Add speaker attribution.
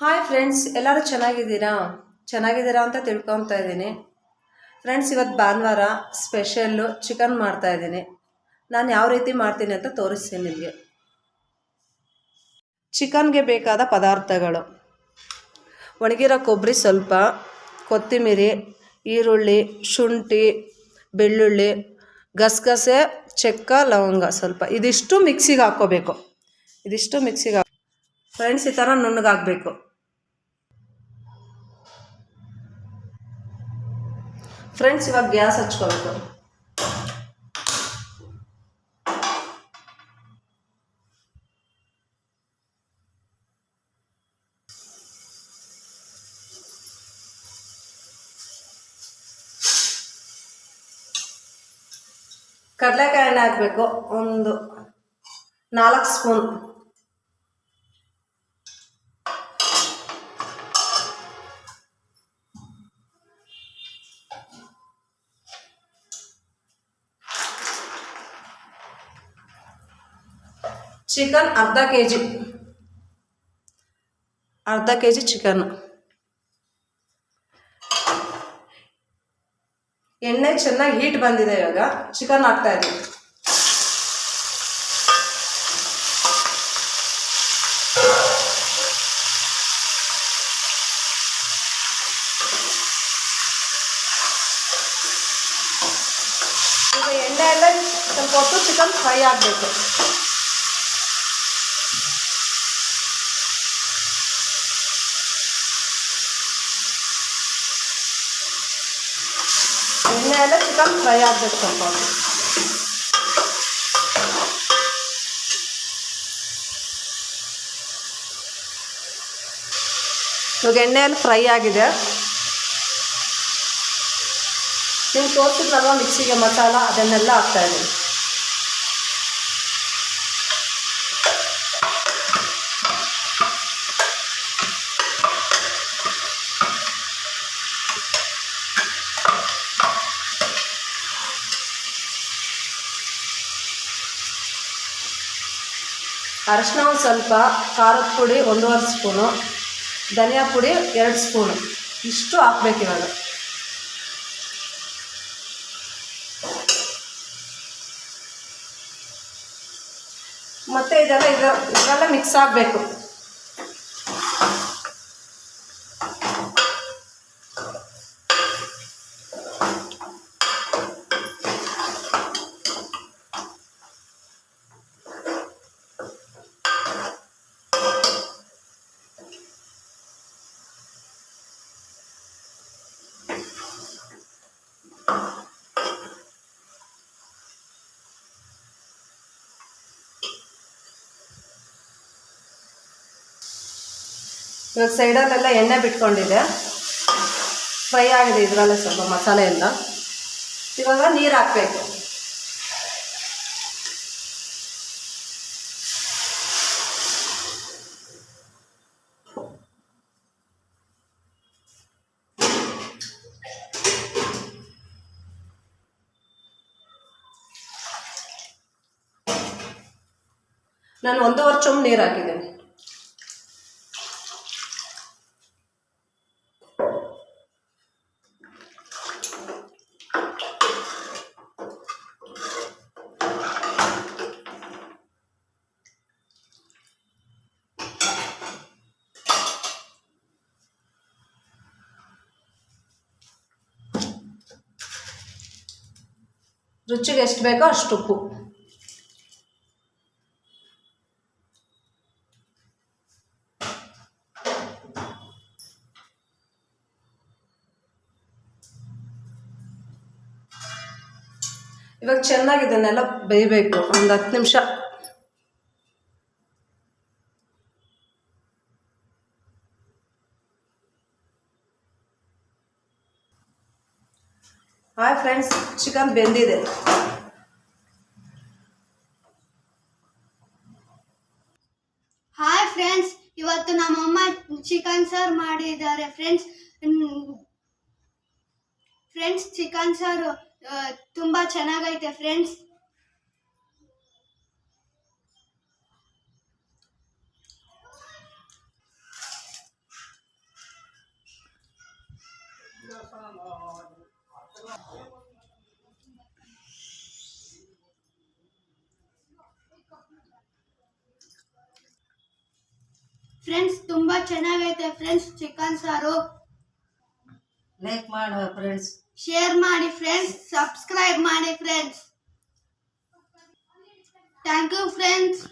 Speaker 1: Hi friends ಎಲ್ಲರೂ ಚೆನ್ನಾಗಿದ್ದೀರಾ? ಚೆನ್ನಾಗಿದ್ದೀರಾ ಅಂತ ತಿಳ್ಕೊತಾ ಇದ್ದೀನಿ. ಫ್ರೆಂಡ್ಸ್ ಇವತ್ತು ಭಾನುವಾರ ಸ್ಪೆಷಲ್ಲು ಚಿಕನ್ ಮಾಡ್ತಾ ಇದ್ದೀನಿ. ನಾನು ಯಾವ ರೀತಿ ಮಾಡ್ತೀನಿ ಅಂತ ತೋರಿಸ್ತೀನಿ ನಿಮಗೆ. ಚಿಕನ್ಗೆ ಬೇಕಾದ ಪದಾರ್ಥಗಳು. ಒಣಗಿರೋ ಕೊಬ್ಬರಿ ಸ್ವಲ್ಪ, ಕೊತ್ತಿಮಿರಿ, ಈರುಳ್ಳಿ, ಶುಂಠಿ, ಬೆಳ್ಳುಳ್ಳಿ, ಗಸಗಸೆ, ಚೆಕ್ಕ, ಲವಂಗ ಸ್ವಲ್ಪ. ಇದಿಷ್ಟು ಮಿಕ್ಸಿಗೆ ಹಾಕ್ಕೋಬೇಕು. ಇದಿಷ್ಟು ಮಿಕ್ಸಿಗೆ ಫ್ರೆಂಡ್ಸ್ ಈ ಥರ ನುಣ್ಣಗಾಗಬೇಕು ಫ್ರೆಂಡ್ಸ್ ಇವಾಗ ಗ್ಯಾಸ್ ಹಚ್ಕೋಬೇಕು ಕಡಲೆಕಾಯಿ ಎಣ್ಣೆ ಹಾಕಬೇಕು ಒಂದು ನಾಲ್ಕು ಸ್ಪೂನ್ ಚಿಕನ್ ಅರ್ಧ ಕೆ ಜಿ ಅರ್ಧ ಕೆ ಜಿ ಚಿಕನ್. ಎಣ್ಣೆ ಚೆನ್ನಾಗಿ ಹೀಟ್ ಬಂದಿದೆ ಇವಾಗ. ಚಿಕನ್ ಹಾಕ್ತಾ ಇದ್ದೀವಿ ಈಗ ಎಣ್ಣೆ ಎಲ್ಲ ಸ್ವಲ್ಪ ಹೊತ್ತು ಚಿಕನ್ ಫ್ರೈ ಆಗಬೇಕು. ಎಣ್ಣೆ ಎಲ್ಲ ಚಿಕನ್ ಫ್ರೈ ಆಗಬೇಕು ಸ್ವಲ್ಪ. ಇವಾಗ ಎಣ್ಣೆಯಲ್ಲಿ ಫ್ರೈ ಆಗಿದೆ ನೀವು ತೋರಿಸಿದ್ರಲ್ವ ಮಿಕ್ಸಿಗೆ ಮಸಾಲ, ಅದನ್ನೆಲ್ಲ ಹಾಕ್ತಾ ಅರಶಿನ ಸ್ವಲ್ಪ, ಖಾರದ ಪುಡಿ ಒಂದೂವರೆ ಸ್ಪೂನು, ಧನಿಯಾ ಪುಡಿ ಎರಡು ಸ್ಪೂನು. ಇಷ್ಟು ಹಾಕ್ಬೇಕು ಇವಾಗ. ಮತ್ತೆ ಇದೆಲ್ಲ ಇದ ಇದೆಲ್ಲ ಮಿಕ್ಸ್ ಆಗಬೇಕು. ಇವಾಗ ಸೈಡಲ್ಲೆಲ್ಲ ಎಣ್ಣೆ ಬಿಟ್ಕೊಂಡಿದೆ. ಫ್ರೈ ಆಗಿದೆ ಇದರಲ್ಲೇ ಸ್ವಲ್ಪ ಮಸಾಲೆ ಎಲ್ಲ ಇವಾಗ ನೀರು ಹಾಕಬೇಕು. ನಾನು ಒಂದೂವರೆ ಚೊಂಬು ನೀರು ಹಾಕಿದ್ದೀನಿ. ರುಚಿಗೆ ಎಷ್ಟು ಬೇಕೋ ಅಷ್ಟು ಉಪ್ಪು. ಇವಾಗ ಚೆನ್ನಾಗಿ ಇದನ್ನೆಲ್ಲ ಬೇಯಬೇಕು. ಒಂದು ಹತ್ತು ನಿಮಿಷ. ಹಾಯ್ ಫ್ರೆಂಡ್ಸ್ ಚಿಕನ್ ಬೆಂದಿದೆ
Speaker 2: ಹಾಯ್ ಫ್ರೆಂಡ್ಸ್ ಇವತ್ತು ನಮ್ಮಮ್ಮ ಚಿಕನ್ ಸರ್ ಮಾಡಿದ್ದಾರೆ. ಫ್ರೆಂಡ್ಸ್ ಫ್ರೆಂಡ್ಸ್ ಚಿಕನ್ ಸಾರು ತುಂಬಾ ಚೆನ್ನಾಗೈತೆ. ಫ್ರೆಂಡ್ಸ್ ಫ್ರೆಂಡ್ಸ್ ತುಂಬಾ ಚೆನ್ನಾಗೈತೆ. ಫ್ರೆಂಡ್ಸ್ ಚಿಕನ್ ಸಾರು.
Speaker 1: ಲೈಕ್ ಮಾಡುವ ಫ್ರೆಂಡ್ಸ್
Speaker 2: ಶೇರ್ ಮಾಡಿ ಫ್ರೆಂಡ್ಸ್ ಸಬ್ಸ್ಕ್ರೈಬ್ ಮಾಡಿ ಫ್ರೆಂಡ್ಸ್ ಥ್ಯಾಂಕ್ ಯು ಫ್ರೆಂಡ್ಸ್